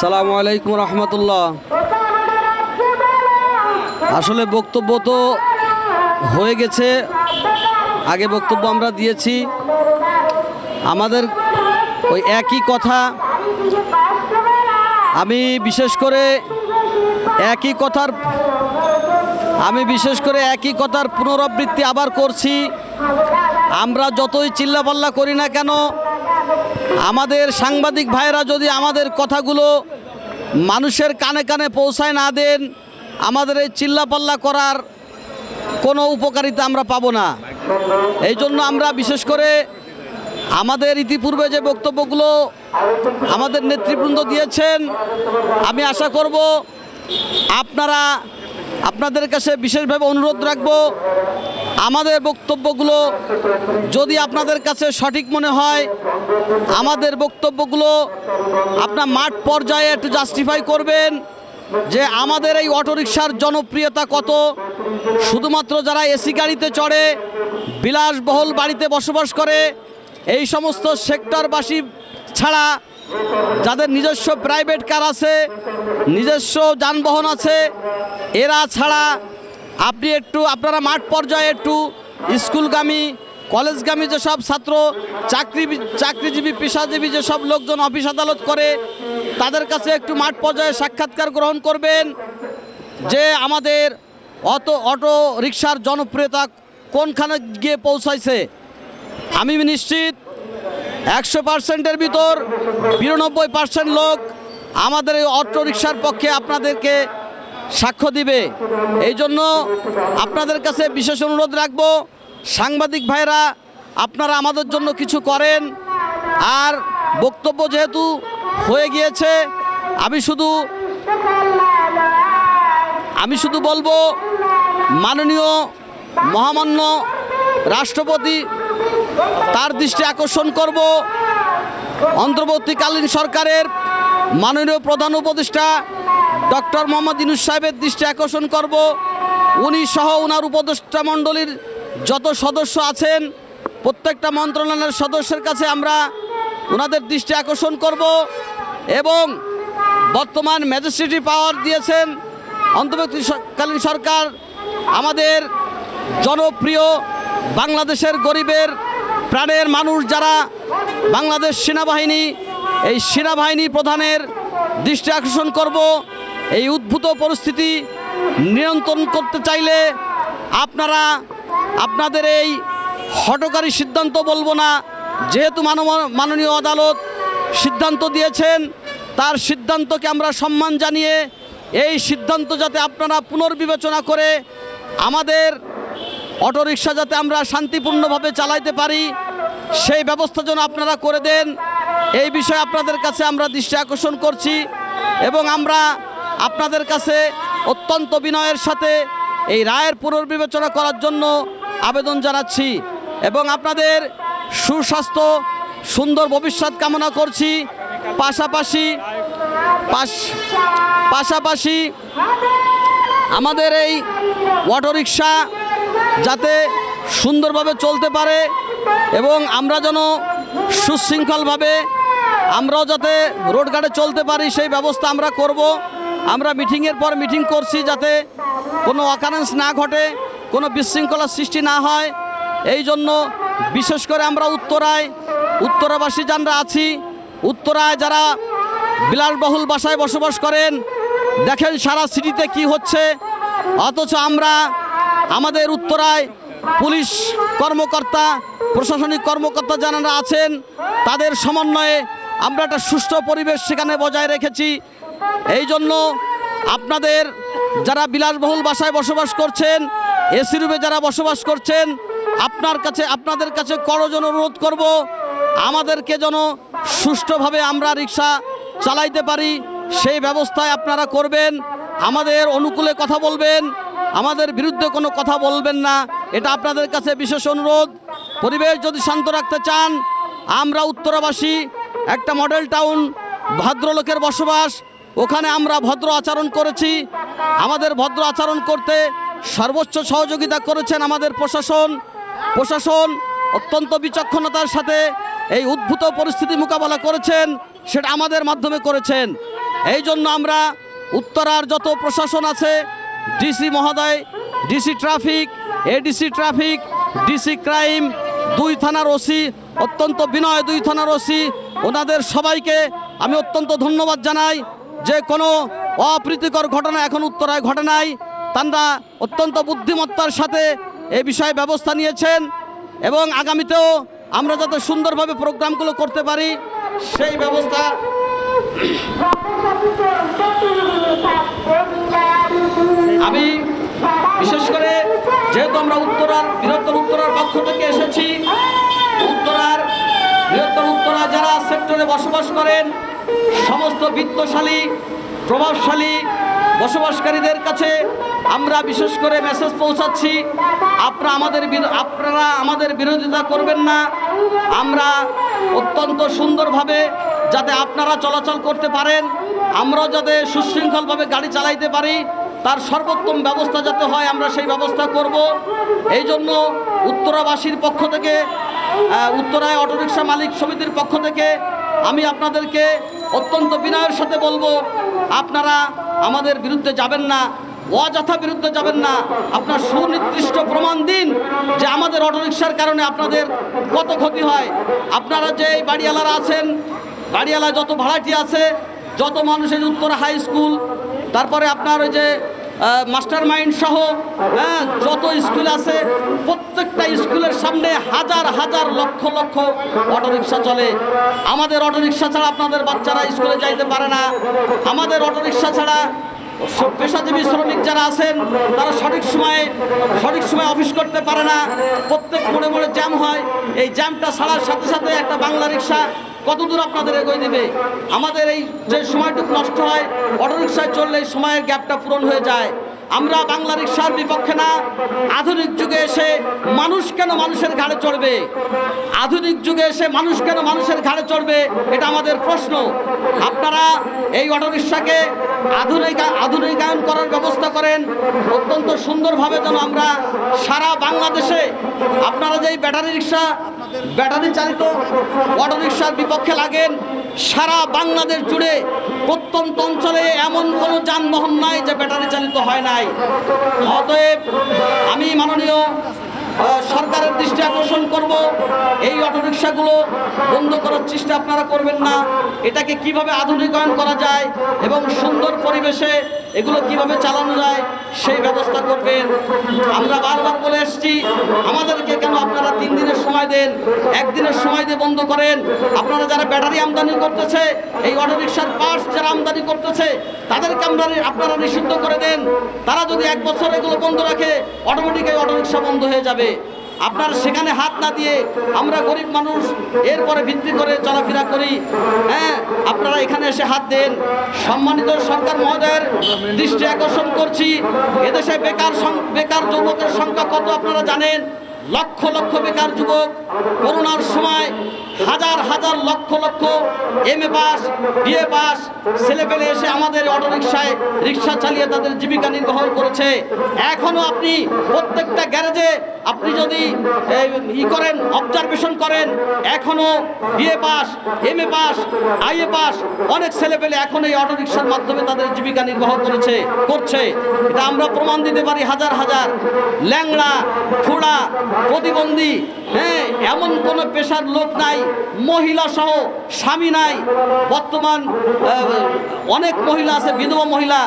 আসসালামু আলাইকুম রহমতুল্লাহ। আসলে বক্তব্য তো হয়ে গেছে। আগে বক্তব্য আমরা দিয়েছি। আমাদের ওই একই কথা। আমি বিশেষ করে একই কথার আমি বিশেষ করে একই কথার পুনরাবৃত্তি আবার করছি। আমরা যতই চিল্লাপাল্লা করি না কেন আমাদের সাংবাদিক ভাইরা যদি আমাদের কথাগুলো মানুষের কানে কানে পৌঁছায় না দেন, আমাদের এই চিল্লাপাল্লা করার কোনো উপকারিতা আমরা পাবো না। এই জন্য আমরা বিশেষ করে আমাদের ইতিপূর্বে যে বক্তব্যগুলো আমাদের নেতৃবৃন্দ দিয়েছেন, আমি আশা করব আপনারা আপনাদের কাছে বিশেষভাবে অনুরোধ রাখব আমাদের বক্তব্যগুলো যদি আপনাদের কাছে সঠিক মনে হয়, আমাদের বক্তব্যগুলো আপনার মাঠ পর্যায়ে একটু জাস্টিফাই করবেন যে আমাদের এই অটোরিকশার জনপ্রিয়তা কত। শুধুমাত্র যারা এসি গাড়িতে চড়ে, বিলাসবহুল বাড়িতে বসবাস করে, এই সমস্ত সেক্টরবাসী ছাড়া যাদের নিজস্ব প্রাইভেট কার আছে, নিজস্ব যানবাহন আছে, এরা ছাড়া আপনি একটু, আপনারা মাঠ পর্যায়ে একটু, স্কুলগামী, কলেজগামী যেসব ছাত্র, চাকরি, চাকরিজীবী, পেশাজীবী যেসব লোকজন অফিস আদালত করে, তাদের কাছে একটু মাঠ পর্যায়ে সাক্ষাৎকার গ্রহণ করবেন যে আমাদের অত অটো রিক্সার জনপ্রিয়তা কোনখানে গিয়ে পৌঁছাইছে। আমি নিশ্চিত একশো পার্সেন্টের ভিতর বিরানব্বই পার্সেন্ট লোক আমাদের এই অটো রিক্সার পক্ষে আপনাদেরকে সাক্ষ্য দিবে। এই জন্য আপনাদের কাছে বিশেষ অনুরোধ রাখব, সাংবাদিক ভাইরা, আপনারা আমাদের জন্য কিছু করেন। আর বক্তব্য যেহেতু হয়ে গিয়েছে, আমি শুধু আমি শুধু বলব, মাননীয় মহামান্য রাষ্ট্রপতি তার দৃষ্টি আকর্ষণ করব। অন্তর্বর্তীকালীন সরকারের মাননীয় প্রধান উপদেষ্টা ডক্টর মোহাম্মদ ইনুস সাহেবের দৃষ্টি আকর্ষণ করব। উনি সহ ওনার উপদেষ্টা মণ্ডলীর যত সদস্য আছেন, প্রত্যেকটা মন্ত্রণালয়ের সদস্যের কাছে আমরা ওনাদের দৃষ্টি আকর্ষণ করব এবং বর্তমান ম্যাজিস্ট্রেটি পাওয়ার দিয়েছেন। অন্তর্বর্তীকালীন সরকার আমাদের জনপ্রিয় বাংলাদেশের গরিবের প্রাণের মানুষ যারা বাংলাদেশ সেনাবাহিনী, এই সেনাবাহিনী প্রধানের দৃষ্টি আকর্ষণ করব। এই উদ্ভূত পরিস্থিতি নিয়ন্ত্রণ করতে চাইলে আপনারা, আপনাদের এই হটকারী সিদ্ধান্ত বলব না। যেহেতু মাননীয় আদালত সিদ্ধান্ত দিয়েছেন, তার সিদ্ধান্তকে আমরা সম্মান জানিয়ে এই সিদ্ধান্ত যাতে আপনারা পুনর্বিবেচনা করে আমাদের অটোরিকশা যাতে আমরা শান্তিপূর্ণভাবে চালাইতে পারি, সেই ব্যবস্থা যেন আপনারা করে দেন, এই বিষয়ে আপনাদের কাছে আমরা দৃষ্টি আকর্ষণ করছি এবং আমরা আপনাদের কাছে অত্যন্ত বিনয়ের সাথে এই রায়ের পুনর্বিবেচনা করার জন্য আবেদন জানাচ্ছি এবং আপনাদের সুস্বাস্থ্য, সুন্দর ভবিষ্যৎ কামনা করছি। পাশাপাশি, পাশ, পাশাপাশি আমাদের এই অটোরিকশা যাতে সুন্দরভাবে চলতে পারে এবং আমরা যেন সুশৃঙ্খলভাবে আমরাও যাতে রোড গার্ডে চলতে পারি, সেই ব্যবস্থা আমরা করব। আমরা মিটিংয়ের পর মিটিং করছি যাতে কোনো অকারেন্স না ঘটে, কোনো বিশৃঙ্খলার সৃষ্টি না হয়। এই জন্য বিশেষ করে আমরা উত্তরায়, উত্তরাবাসী যারা আছি, উত্তরায় যারা বিলাসবহুল বাসায় বসবাস করেন, দেখেন সারা সিটিতে কি হচ্ছে। অথচ আমরা আমাদের উত্তরায় পুলিশ কর্মকর্তা, প্রশাসনিক কর্মকর্তা যারা আছেন, তাদের সমন্বয়ে আমরা একটা সুষ্ঠু পরিবেশ সেখানে বজায় রেখেছি। এই জন্য আপনাদের যারা বিলাসবহুল বাসায় বসবাস করছেন, এসি রুমে যারা বসবাস করছেন, আপনার কাছে, আপনাদের কাছে করজন অনুরোধ করব, আমাদেরকে যেন সুষ্ঠুভাবে আমরা রিক্সা চালাইতে পারি, সেই ব্যবস্থায় আপনারা করবেন, আমাদের অনুকূলে কথা বলবেন, আমাদের বিরুদ্ধে কোনো কথা বলবেন না, এটা আপনাদের কাছে বিশেষ অনুরোধ। পরিবেশ যদি শান্ত রাখতে চান, আমরা উত্তরাবাসী, একটা মডেল টাউন, ভদ্রলোকের বসবাস ওখানে আমরা ভদ্র আচরণ করেছি। আমাদের ভদ্র আচরণ করতে সর্বোচ্চ সহযোগিতা করেছেন আমাদের প্রশাসন। প্রশাসন অত্যন্ত বিচক্ষণতার সাথে এই উদ্ভূত পরিস্থিতি মোকাবেলা করেছেন, সেটা আমাদের মাধ্যমে করেছেন। এই জন্য আমরা উত্তরার যত প্রশাসন আছে, ডিসি মহোদয়, DC traffic, ADC traffic, DC crime, দুই থানার ওসি, অত্যন্ত বিনয় দুই থানার ওসি, ওনাদের সবাইকে আমি অত্যন্ত ধন্যবাদ জানাই। যে কোনো অপ্রীতিকর ঘটনা এখন উত্তরায় ঘটে নাই। তারা অত্যন্ত বুদ্ধিমত্তার সাথে এ বিষয়ে ব্যবস্থা নিয়েছেন এবং আগামীতেও আমরা যাতে সুন্দরভাবে প্রোগ্রামগুলো করতে পারি, সেই ব্যবস্থা আমি বিশেষ করে যেহেতু আমরা উত্তরার, বৃহত্তর উত্তরার পক্ষ থেকে এসেছি, উত্তরার উত্তরা যারা সেক্টরে বসবাস করেন, সমস্ত বিত্তশালী, প্রভাবশালী বসবাসকারীদের কাছে আমরা বিশেষ করে মেসেজ পৌঁছাচ্ছি, আপনারা আমাদের আপনারা আমাদের বিরোধিতা করবেন না। আমরা অত্যন্ত সুন্দরভাবে যাতে আপনারা চলাচল করতে পারেন আমরা যাতে সুশৃঙ্খলভাবে গাড়ি চালাইতে পারি, তার সর্বোত্তম ব্যবস্থা যাতে হয়, আমরা সেই ব্যবস্থা করব। এই জন্য উত্তরাবাসীর পক্ষ থেকে উত্তরায় অটোরিকশা মালিক সমিতির পক্ষ থেকে আমি আপনাদেরকে অত্যন্ত বিনয়ের সাথে বলব, আপনারা আমাদের বিরুদ্ধে যাবেন না, অযথা বিরুদ্ধে যাবেন না। আপনার সুনির্দিষ্ট প্রমাণ দিন যে আমাদের অটোরিকশার কারণে আপনাদের কত ক্ষতি হয়। আপনারা যে এই বাড়িওয়ালারা আছেন বাড়িওয়ালা যত ভাড়াটি আছে, যত মানুষের উত্তর হাই স্কুল, তারপরে আপনার ওই যে মাস্টার মাইন্ড সহ হ্যাঁ যত স্কুল আছে, প্রত্যেকটা স্কুলের সামনে হাজার হাজার লক্ষ লক্ষ অটোরিকশা চলে। আমাদের অটোরিকশা ছাড়া আপনাদের বাচ্চারা স্কুলে যাইতে পারে না। আমাদের অটোরিকশা ছাড়া পেশাজীবী শ্রমিক যারা আছেন, তারা সঠিক সময়ে সঠিক সময়ে অফিস করতে পারে না। প্রত্যেক মোড়ে মোড়ে জ্যাম হয়। এই জ্যামটা ছাড়ার সাথে সাথে একটা বাংলা রিক্সা কত দূর আপনাদের এগোয় দেবে আমাদের এই যে সময়টুকু নষ্ট হয়, অটোরিকশায় চললে এই সময়ের গ্যাপটা পূরণ হয়ে যায়। আমরা বাংলা রিক্সার বিপক্ষে না, আধুনিক যুগে এসে মানুষ কেন মানুষের ঘাড়ে চড়বে? আধুনিক যুগে এসে মানুষ কেন মানুষের ঘাড়ে চড়বে? এটা আমাদের প্রশ্ন। আপনারা এই অটোরিকশাকে আধুনিক, আধুনিকায়ন করার ব্যবস্থা করেন। অত্যন্ত সুন্দরভাবে যেন আমরা সারা বাংলাদেশে আপনারা যেই ব্যাটারি রিক্সা ব্যাটারি চালিত অটোরিকশার বিপক্ষে লাগেন। সারা বাংলাদেশ জুড়ে প্রত্যন্ত অঞ্চলে এমন কোনো যানবাহন নাই যে ব্যাটারি চালিত হয় নাই। অতএব আমি মাননীয় সরকারের দৃষ্টি আকর্ষণ করব। এই অটোরিকশাগুলো বন্ধ করার চেষ্টা আপনারা করবেন না। এটাকে কীভাবে আধুনিকায়ন করা যায় এবং সুন্দর পরিবেশে এগুলো কীভাবে চালানো যায় সেই ব্যবস্থা করবেন। আমরা বারবার বলে এসেছি, আমাদেরকে কেন আপনারা তিন দিনের সময় দেন, একদিনের সময় দিয়ে বন্ধ করেন? আপনারা যারা ব্যাটারি আমদানি করতেছে, এই অটোরিকশার পার্টস যারা আমদানি করতেছে, তাদেরকে আমরা আপনারা নিষিদ্ধ করে দেন। তারা যদি এক বছর এগুলো বন্ধ রাখে অটোমেটিক এই অটোরিকশা বন্ধ হয়ে যাবে। আপনার সেখানে হাত না দিয়ে আমরা গরিব মানুষ, এরপরে ভিত্তি করে, চলাফেরা করি হ্যাঁ আপনারা এখানে এসে হাত দেন। সম্মানিত সরকার মহোদয়ের দৃষ্টি আকর্ষণ করছি। এদেশে বেকার বেকার যুবকের সংখ্যা কত আপনারা জানেন? লক্ষ লক্ষ বেকার যুবক, করোনার সময় হাজার হাজার লক্ষ লক্ষ M A pass BA pass ছেলে পেলে এসে আমাদের অটোরিকশায় রিক্সা চালিয়ে তাদের জীবিকা নির্বাহ করেছে। এখনও আপনি প্রত্যেকটা গ্যারেজে আপনি যদি ই করেন অবজারভেশন করেন এখনও BA pass M A pass IA pass অনেক ছেলে পেলে এখন এই অটোরিকশার মাধ্যমে তাদের জীবিকা নির্বাহ করেছে, করছে। এটা আমরা প্রমাণ দিতে পারি হাজার হাজার। ল্যাংড়া, খোড়া, প্রতিবন্ধী হ্যাঁ এমন কোনো পেশার লোক নাই মহিলা সহ স্বামী নাই। বর্তমান অনেক মহিলা আছে, বিধবা মহিলা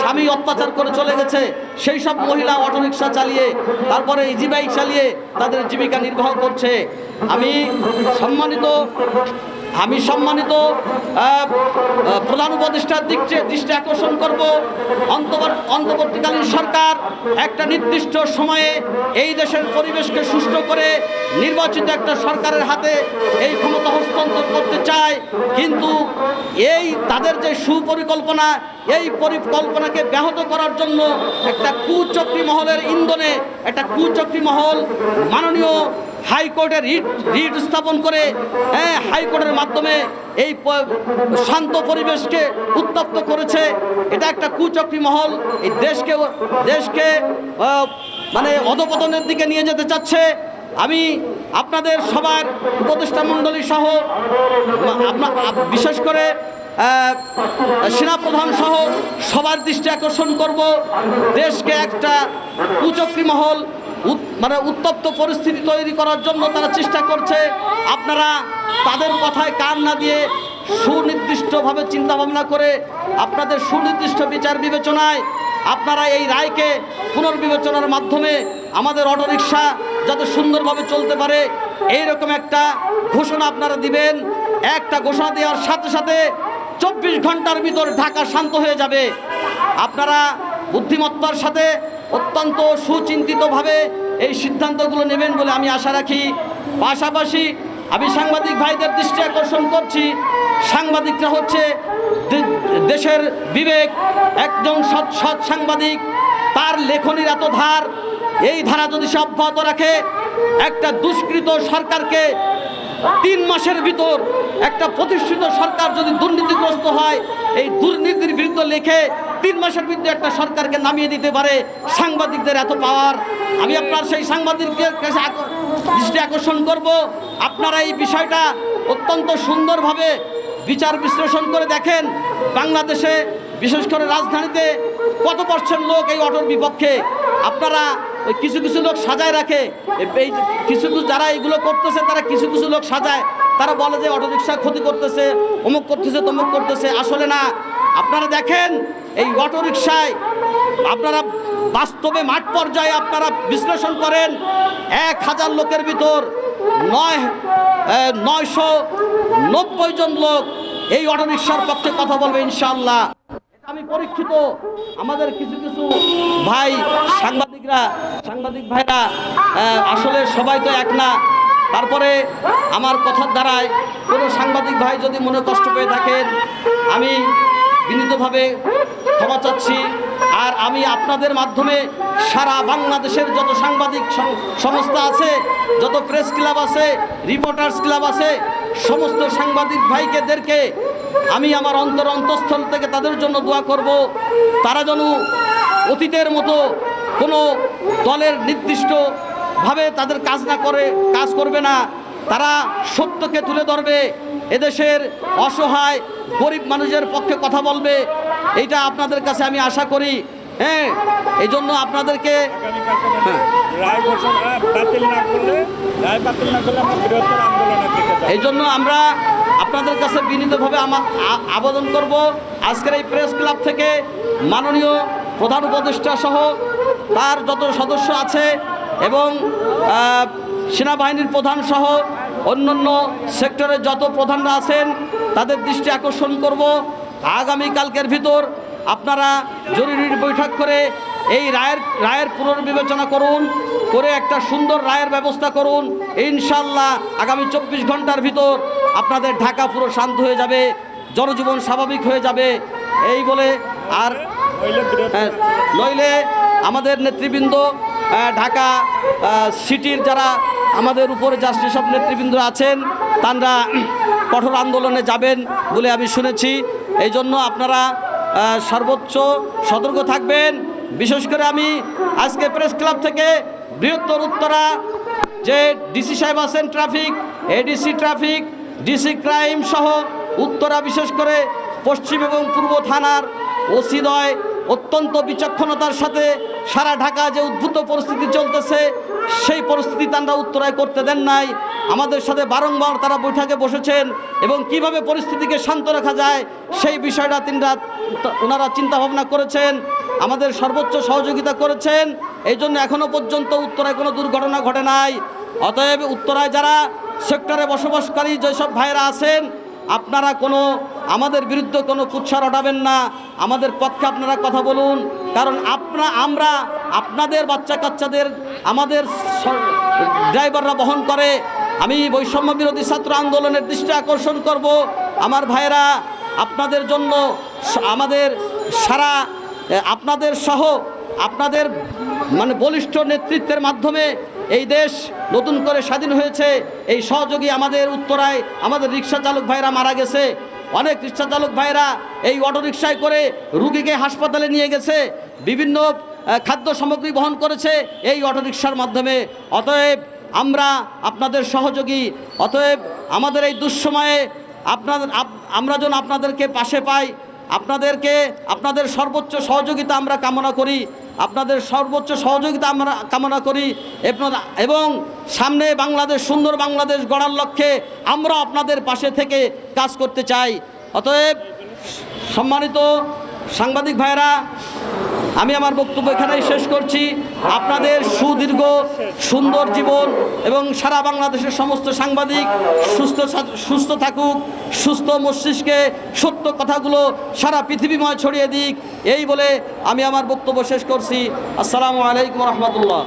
স্বামী অত্যাচার করে চলে গেছে। সেই সব মহিলা অটোরিকশা চালিয়ে, তারপরে ইজি বাইক চালিয়ে তাদের জীবিকা নির্বাহ করছে। আমি সম্মানিত আমি সম্মানিত প্রধান উপদেষ্টার দিক থেকে দৃষ্টি আকর্ষণ করব। অন্তর্বর্তীকালীন সরকার একটা নির্দিষ্ট সময়ে এই দেশের পরিবেশকে সুষ্ঠু করে নির্বাচিত একটা সরকারের হাতে এই ক্ষমতা হস্তান্তর করতে চায়। কিন্তু এই তাদের যে সুপরিকল্পনা, এই পরিকল্পনাকে ব্যাহত করার জন্য একটা কুচক্রী মহলের ইন্ধনে, একটা কুচক্রী মহল মাননীয় হাইকোর্টে রিট রিট স্থাপন করে হ্যাঁ হাইকোর্টের মাধ্যমে এই শান্ত পরিবেশকে উত্তপ্ত করেছে। এটা একটা কুচক্রী মহল। এই দেশকে দেশকে মানে অধপতনের দিকে নিয়ে যেতে চাচ্ছে। আমি আপনাদের সবার উপদেষ্টা মণ্ডলী সহ বিশেষ করে সেনাপ্রধান সহ সবার দৃষ্টি আকর্ষণ করব। দেশকে একটা কুচক্রী মহল মানে উত্তপ্ত পরিস্থিতি তৈরি করার জন্য তারা চেষ্টা করছে। আপনারা তাদের কথায় কান না দিয়ে সুনির্দিষ্টভাবে চিন্তা ভাবনা করে আপনাদের সুনির্দিষ্ট বিচার বিবেচনায় আপনারা এই রায়কে পুনর্বিবেচনার মাধ্যমে আমাদের অটোরিকশা যাতে সুন্দরভাবে চলতে পারে এই রকম একটা ঘোষণা আপনারা দিবেন। একটা ঘোষণা দেওয়ার সাথে সাথে চব্বিশ ঘণ্টার ভিতর ঢাকা শান্ত হয়ে যাবে। আপনারা বুদ্ধিমত্তার সাথে অত্যন্ত সুচিন্তিতভাবে এই সিদ্ধান্তগুলো নেবেন বলে আমি আশা রাখি। পাশাপাশি আমি সাংবাদিক ভাইদের দৃষ্টি আকর্ষণ করছি। সাংবাদিকরা হচ্ছে দেশের বিবেক, একজন সৎ সৎ সাংবাদিক, তার লেখনির এত ধার, এই ধারা যদি সে অব্যাহত রাখে, একটা দুষ্কৃত সরকারকে তিন মাসের ভিতর একটা প্রতিষ্ঠিত সরকার যদি দুর্নীতিগ্রস্ত হয়, এই দুর্নীতির বিরুদ্ধে লেখে তিন মাসের বিরুদ্ধে একটা সরকারকে নামিয়ে দিতে পারে সাংবাদিকদের এত পাওয়ার আমি আপনার সেই সাংবাদিকদের কাছে দৃষ্টি আকর্ষণ করব। আপনারা এই বিষয়টা অত্যন্ত সুন্দরভাবে বিচার বিশ্লেষণ করে দেখেন। বাংলাদেশে বিশেষ করে রাজধানীতে কত পার্সেন্ট লোক এই অটোর বিপক্ষে? আপনারা ওই কিছু কিছু লোক সাজায় রাখে। এই কিছু কিছু যারা এইগুলো করতেছে, তারা কিছু কিছু লোক সাজায়। তারা বলে যে অটো রিক্সা ক্ষতি করতেছে, অমুক করতেছে, তমুক করতেছে। আসলে না আপনারা দেখেন এই অটো রিক্সায় আপনারা বাস্তবে মাঠ পর্যায়ে আপনারা বিশ্লেষণ করেন, এক হাজার লোকের ভিতর নয় নয়শো নব্বই জন লোক এই অটোরিকশার পক্ষে কথা বলবে ইনশাল্লাহ আমি পরীক্ষিত, আমাদের কিছু কিছু ভাই সাংবাদিকরা, সাংবাদিক ভাইরা আসলে সবাই তো এক না। তারপরে আমার কথার দ্বারায় কোনো সাংবাদিক ভাই যদি মনে কষ্ট পেয়ে থাকেন, আমি বিনীতভাবে ক্ষমা চাচ্ছি। আর আমি আপনাদের মাধ্যমে সারা বাংলাদেশের যত সাংবাদিক সংস্থা আছে, যত প্রেস ক্লাব আছে, রিপোর্টার্স ক্লাব আছে, সমস্ত সাংবাদিক ভাইকেদেরকে আমি আমার অন্তর অন্তঃস্থল থেকে তাদের জন্য দোয়া করব। তারা যেন অতীতের মতো কোনো দলের নির্দিষ্টভাবে তাদের কাজ না করে, কাজ করবে না। তারা সত্যকে তুলে ধরবে। এদেশের অসহায় গরিব মানুষের পক্ষে কথা বলবে এইটা আপনাদের কাছে আমি আশা করি। হ্যাঁ এই জন্য আপনাদেরকে হ্যাঁ। যাব এই জন্য আমরা আপনাদের কাছে বিনীতভাবে আবেদন করব। আজকের এই প্রেস ক্লাব থেকে মাননীয় প্রধান উপদেষ্টা সহ তার যত সদস্য আছে এবং সেনাবাহিনীর প্রধান সহ অন্যান্য সেক্টরের যত প্রধানরা আছেন তাদের দৃষ্টি আকর্ষণ করব। আগামীকালকের ভিতর আপনারা জরুরি বৈঠক করে এই রায়ের রায়ের পুনর্বিবেচনা করুন করে একটা সুন্দর রায়ের ব্যবস্থা করুন। ইনশাল্লাহ আগামী চব্বিশ ঘণ্টার ভিতর আপনাদের ঢাকা পুরো শান্ত হয়ে যাবে জনজীবন স্বাভাবিক হয়ে যাবে। এই বলে আর হ্যাঁ, নইলে আমাদের নেতৃবৃন্দ ঢাকা সিটির যারা আমাদের উপরে যা যেসব নেতৃবৃন্দ আছেন তারা কঠোর আন্দোলনে যাবেন বলে আমি শুনেছি। এই জন্য আপনারা সর্বোচ্চ সতর্ক থাকবেন। বিশেষ করে আমি আজকে প্রেস ক্লাব থেকে বৃহত্তর উত্তরা, যে ডিসি সাহেব আছেন traffic, ADC traffic, DC crime সহ উত্তরা, বিশেষ করে পশ্চিম এবং পূর্ব থানার ওসিদয় অত্যন্ত বিচক্ষণতার সাথে সারা ঢাকা যে উদ্ভূত পরিস্থিতি চলতেছে, সেই পরিস্থিতি তারা উত্তরায় করতে দেন নাই। আমাদের সাথে বারংবার তারা বৈঠকে বসেছেন এবং কীভাবে পরিস্থিতিকে শান্ত রাখা যায়, সেই বিষয়টা তিনরা ওনারা চিন্তা ভাবনা করেছেন, আমাদের সর্বোচ্চ সহযোগিতা করেছেন। এই জন্য এখনও পর্যন্ত উত্তরায় কোনো দুর্ঘটনা ঘটে নাই। অতএব উত্তরায় যারা সেক্টরে বসবাসকারী যেসব ভাইরা আছেন আপনারা কোনো, আমাদের বিরুদ্ধে কোনো কুৎসা রটাবেন না। আমাদের পক্ষে আপনারা কথা বলুন। কারণ আপনা, আমরা আপনাদের বাচ্চা কাচ্চাদের আমাদের ড্রাইভাররা বহন করে। আমি বৈষম্য বিরোধী ছাত্র আন্দোলনের দৃষ্টি আকর্ষণ করব। আমার ভাইরা আপনাদের জন্য আমাদের সারা আপনাদের সহ, আপনাদের মানে বলিষ্ঠ নেতৃত্বের মাধ্যমে এই দেশ নতুন করে স্বাধীন হয়েছে। এই সহযোগী আমাদের উত্তরায়, আমাদের রিক্সা চালক ভাইরা মারা গেছে। অনেক রিক্সা চালক ভাইরা এই অটো রিক্সায় করে রুগীকে হাসপাতালে নিয়ে গেছে। বিভিন্ন খাদ্য সামগ্রী বহন করেছে এই অটো রিক্সার মাধ্যমে। অতএব আমরা আপনাদের সহযোগী, অতএব আমাদের এই দুঃসময়ে আপনাদের আমরা যেন আপনাদেরকে পাশে পাই, আপনাদেরকে, আপনাদের সর্বোচ্চ সহযোগিতা আমরা কামনা করি। আপনাদের সর্বোচ্চ সহযোগিতা আমরা কামনা করি। এবং- সামনে বাংলাদেশ, সুন্দর বাংলাদেশ গড়ার লক্ষ্যে আমরা আপনাদের পাশে থেকে কাজ করতে চাই। অতএব সম্মানিত সাংবাদিক ভাইরা আমি আমার বক্তব্য এখানেই শেষ করছি। আপনাদের সুদীর্ঘ, সুন্দর জীবন এবং সারা বাংলাদেশের সমস্ত সাংবাদিক সুস্থ সুস্থ থাকুক, সুস্থ মস্তিষ্কে সত্য কথাগুলো সারা পৃথিবীময় ছড়িয়ে দিক। এই বলে আমি আমার বক্তব্য শেষ করছি। আসসালামু আলাইকুম রহমতুল্লাহ।